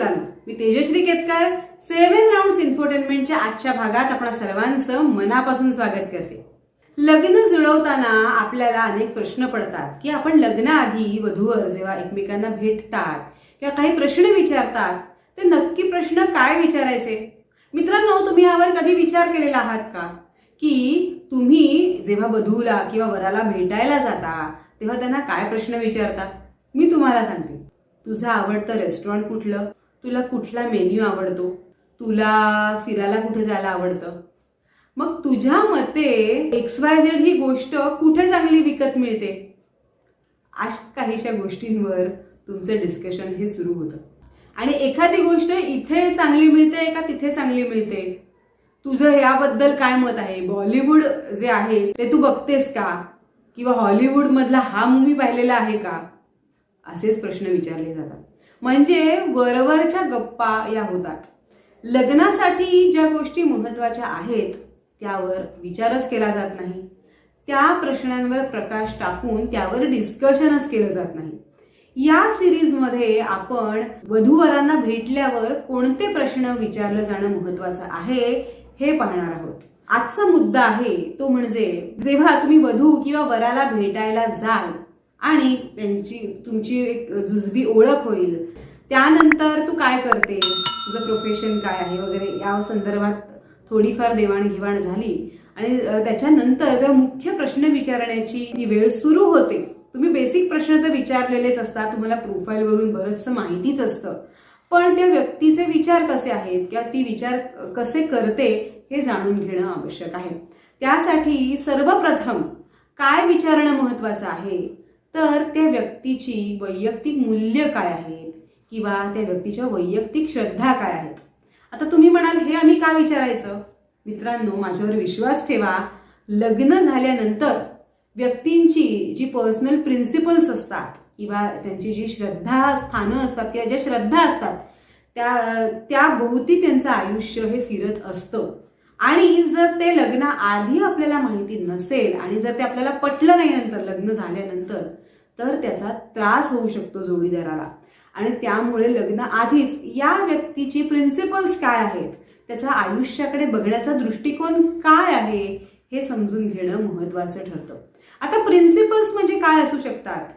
मित्रांनो मी Tejashri Ketkar seven round इन्फोटेनमेंटच्या आजच्या भागात आपल्या सर्वांचं मनापासून स्वागत करते. लग्न जुळवताना आपल्याला अनेक प्रश्न पडतात की आपण लग्नाआधी वधूवर जेव्हा एकमेकांना भेटतात किंवा काही प्रश्न विचारतात ते नक्की प्रश्न काय विचारायचे? मित्रांनो तुम्ही यावर कधी विचार केलेला आहात का? की तुम्ही जेव्हा वधूला किंवा वराला भेटायला जाता तेव्हा त्यांना काय प्रश्न विचारता? मी तुम्हाला सांगते. तुझं आवडतं रेस्टॉरंट कुठलं? तुला कुठला मेन्यू आवडतो? तुला फिरायला कुठे जायला आवडतं? मग तुझ्या मते एक्स वाय झेड ही गोष्ट कुठे चांगली विकत मिळते? अशा काहीशा गोष्टींवर तुमचं डिस्कशन हे सुरू होतं. आणि एखादी गोष्ट इथे चांगली मिळते का तिथे चांगली मिळते? तुझं याबद्दल काय मत आहे? बॉलिवूड जे आहे ते तू बघतेस का? किंवा हॉलिवूडमधला हा मूवी पाहिलेला आहे का? असेच प्रश्न विचारले जातात. म्हणजे वरवरच्या गप्पा या होतात. लग्नासाठी ज्या गोष्टी महत्त्वाच्या आहेत त्यावर विचारच केला जात नाही. त्या प्रश्नांवर प्रकाश टाकून त्यावर डिस्कशनच केलं जात नाही. या सिरीजमध्ये आपण वधूवरांना भेटल्यावर कोणते प्रश्न विचारलं जाणं महत्वाचं आहे हे पाहणार आहोत. आजचा मुद्दा आहे तो म्हणजे जेव्हा तुम्ही वधू किंवा वराला भेटायला जाल आणि त्यांची तुमची एक जुजबी ओळख होईल. त्यानंतर तू काय करतेस? तुझं प्रोफेशन काय आहे वगैरे? या संदर्भात थोडीफार देवाणघेवाण झाली. आणि त्याच्यानंतर जेव्हा मुख्य प्रश्न विचारण्याची ती वेळ सुरू होते तुम्ही बेसिक प्रश्न तर विचारलेलेच असतात. तुम्हाला प्रोफाईलवरून बरंचसं माहितीच असतं. पण त्या व्यक्तीचे विचार कसे आहेत? किंवा ती विचार कसे करते? हे जाणून घेणं आवश्यक आहे. त्यासाठी सर्वप्रथम काय विचारणं महत्त्वाचं आहे? तर त्या व्यक्तीची वैयक्तिक मूल्य काय आहेत किंवा त्या व्यक्तीच्या वैयक्तिक श्रद्धा काय आहेत आता तुम्ही म्हणाल हे आम्ही का विचारायचं? मित्रांनो माझ्यावर विश्वास ठेवा. लग्न झाल्यानंतर व्यक्तींची जी पर्सनल प्रिन्सिपल्स असतात किंवा त्यांची जी श्रद्धा स्थानं असतात किंवा ज्या श्रद्धा असतात त्या त्या भोवती त्यांचं आयुष्य हे फिरत असतं. आणि जर ते लग्न आधी आपल्याला माहिती नसेल आणि जर ते आपल्याला पटलं नाही नंतर लग्न झाल्यानंतर तर त्याचा त्रास होऊ शकतो जोडीदाराला. आणि त्यामुळे लग्न आधीच या व्यक्तीची प्रिन्सिपल्स काय आहेत? त्याचा आयुष्याकडे बघण्याचा दृष्टिकोन काय आहे? हे समजून घेणं महत्वाचं ठरतं. आता प्रिन्सिपल्स म्हणजे काय असू शकतात?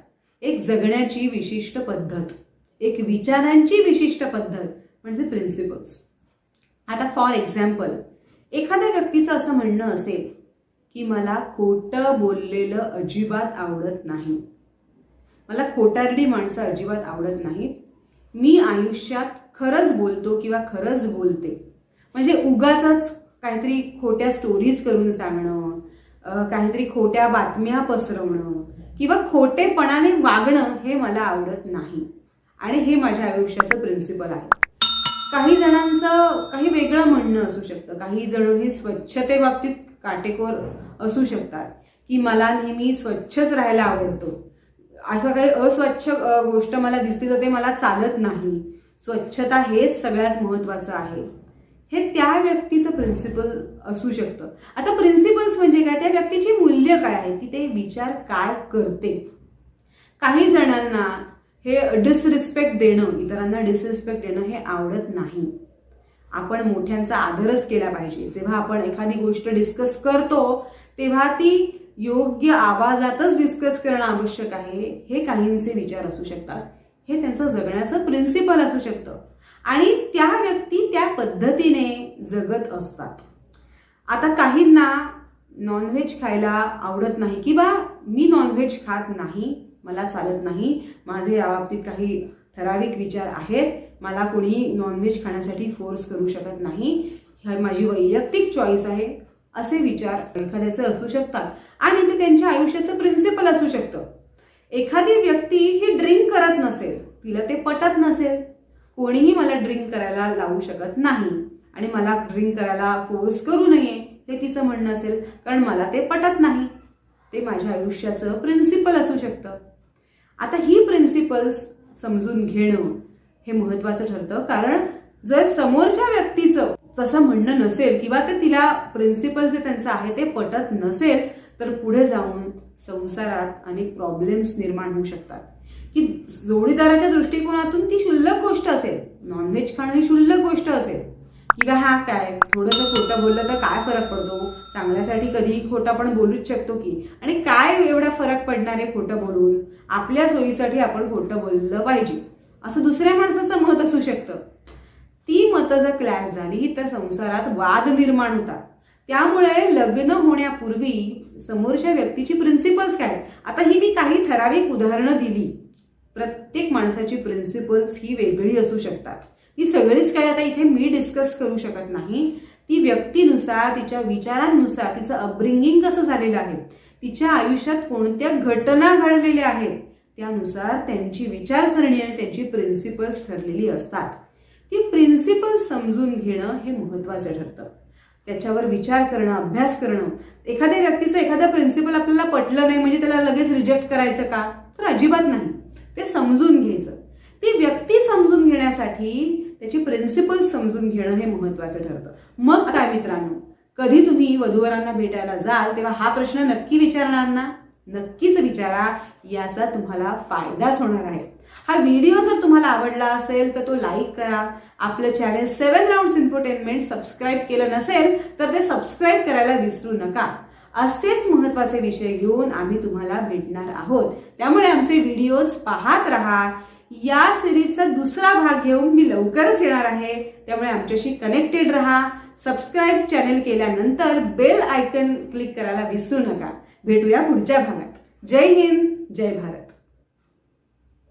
एक जगण्याची विशिष्ट पद्धत एक विचारांची विशिष्ट पद्धत म्हणजे प्रिन्सिपल्स आता फॉर एक्झाम्पल एखाद्या व्यक्तीचं असं म्हणणं असेल की मला खोटं बोललेलं अजिबात आवडत नाही. मला खोटारडी माणसं अजिबात आवडत नाहीत. मी आयुष्यात खरंच बोलतो किंवा खरंच बोलते. म्हणजे उगाच काहीतरी खोट्या स्टोरीज करून सांगणं काहीतरी खोट्या बातम्या पसरवणं किंवा खोटेपणाने वागणं हे मला आवडत नाही. आणि हे माझ्या आयुष्याचं प्रिन्सिपल आहे. काही जणांचं काही वेगळं म्हणणं असू शकतं. काही जण हे स्वच्छतेबाबतीत काटेकोर असू शकतात की मला नेहमी स्वच्छच राहायला आवडतो. असं काही अस्वच्छ गोष्ट मला दिसते तर ते मला चालत नाही. स्वच्छता हेच सगळ्यात महत्त्वाचं आहे. हे त्या व्यक्तीचं प्रिन्सिपल असू शकतं. आता प्रिन्सिपल्स म्हणजे काय? त्या व्यक्तीची मूल्य काय आहे? की ते विचार काय करते? काही जणांना हे डिसरिस्पेक्ट देणं इतरांना डिसरिस्पेक्ट देणं हे आवडत नाही. आपण मोठ्यांचा आदरच केला पाहिजे. जेव्हा आपण एखादी गोष्ट डिस्कस करतो तेव्हा ती योग्य आवाजातच डिस्कस करणं आवश्यक आहे. हे काहींचे विचार असू शकतात. हे त्यांचं जगण्याचं प्रिन्सिपल असू शकतं. आणि त्या व्यक्ती त्या पद्धतीने जगत असतात. आता काहींना नॉनव्हेज खायला आवडत नाही किंवा मी नॉनव्हेज खात नाही मला चालत नाही. माझे याबाबतीत काही ठराविक विचार आहेत. मला कोणी नॉनव्हेज खाण्यासाठी फोर्स करू शकत नाही. ही माझी वैयक्तिक चॉईस आहे असे विचार एखाद्याचे असू शकतात आणि ते त्यांच्या आयुष्याचं प्रिन्सिपल असू शकतं. एखादी व्यक्ती ही ड्रिंक करत नसेल तिला ते पटत नसेल कोणीही मला ड्रिंक करायला लावू शकत नाही आणि मला ड्रिंक करायला फोर्स करू नये हे तिचं म्हणणं असेल कारण मला ते पटत नाही. ते माझ्या आयुष्याचं प्रिन्सिपल असू शकतं. आता ही प्रिन्सिपल्स समजून घेणं हे महत्वाचं ठरतं. कारण जर समोरच्या व्यक्तीचं तसं म्हणणं नसेल किंवा ते तिला प्रिन्सिपल जे त्यांचं आहे ते पटत नसेल तर पुढे जाऊन संसारात अनेक प्रॉब्लेम्स निर्माण होऊ शकतात. की जोडीदाराच्या दृष्टिकोनातून ती क्षुल्लक गोष्ट असेल नॉनव्हेज खाणं ही क्षुल्लक गोष्ट असेल किंवा हा काय थोडंसं खोटं बोललं तर काय फरक पडतो? चांगल्यासाठी कधीही खोटं आपण बोलूच शकतो की. आणि काय एवढा फरक पडणार आहे खोटं बोलून? आपल्या सोयीसाठी आपण खोटं बोललं पाहिजे. असं दुसऱ्या माणसाचं मत असू शकतं. ती मतं जर क्लॅश झाली तर संसारात वाद निर्माण होतात. त्यामुळे लग्न होण्यापूर्वी समोरच्या व्यक्तीची प्रिन्सिपल्स काय? आता ही मी काही ठराविक उदाहरणं दिली. प्रत्येक माणसाची प्रिन्सिपल्स ही वेगळी असू शकतात. ती सगळीच काय आता इथे मी डिस्कस करू शकत नाही. ती व्यक्तीनुसार तिच्या विचारांनुसार तिचं अपब्रिंगिंग कसं झालेलं आहे तिच्या आयुष्यात कोणत्या घटना घडलेल्या आहेत त्यानुसार त्यांची विचारसरणी आणि त्यांची प्रिन्सिपल्स ठरलेली असतात. ती प्रिन्सिपल समजून घेणं हे महत्त्वाचं ठरतं. त्याच्यावर विचार करणं अभ्यास करणं एखाद्या व्यक्तीचं एखादं प्रिन्सिपल आपल्याला पटलं नाही म्हणजे त्याला लगेच रिजेक्ट करायचं का? तर अजिबात नाही. ते समजून घ्यायचं. ती व्यक्ती समजून घेण्यासाठी त्याची प्रिन्सिपल समजून घेणं हे महत्वाचं ठरतं. मग काय मित्रांनो कधी तुम्ही वधूवरांना भेटायला जाल तेव्हा हा प्रश्न नक्की विचारणार ना? नक्कीच विचारा याचा तुम्हाला फायदाच होणार आहे. हा व्हिडिओ जर तुम्हाला आवडला असेल तर तो लाईक करा. आपलं channel Seven Round Infotainment subscribe केलं नसेल तर ते सबस्क्राईब करायला विसरू नका. असेच महत्त्वाचे विषय घेऊन आम्ही तुम्हाला भेटणार आहोत. त्यामुळे आमचे व्हिडिओज पाहत राहा. या सिरीजचा दुसरा भाग घेऊन मी लवकरच येणार आहे. त्यामुळे आमच्याशी कनेक्टेड राहा. सबस्क्राईब चॅनेल केल्यानंतर बेल आयकन क्लिक करायला विसरू नका. भेटूया पुढच्या भागात. जय हिंद जय भारत.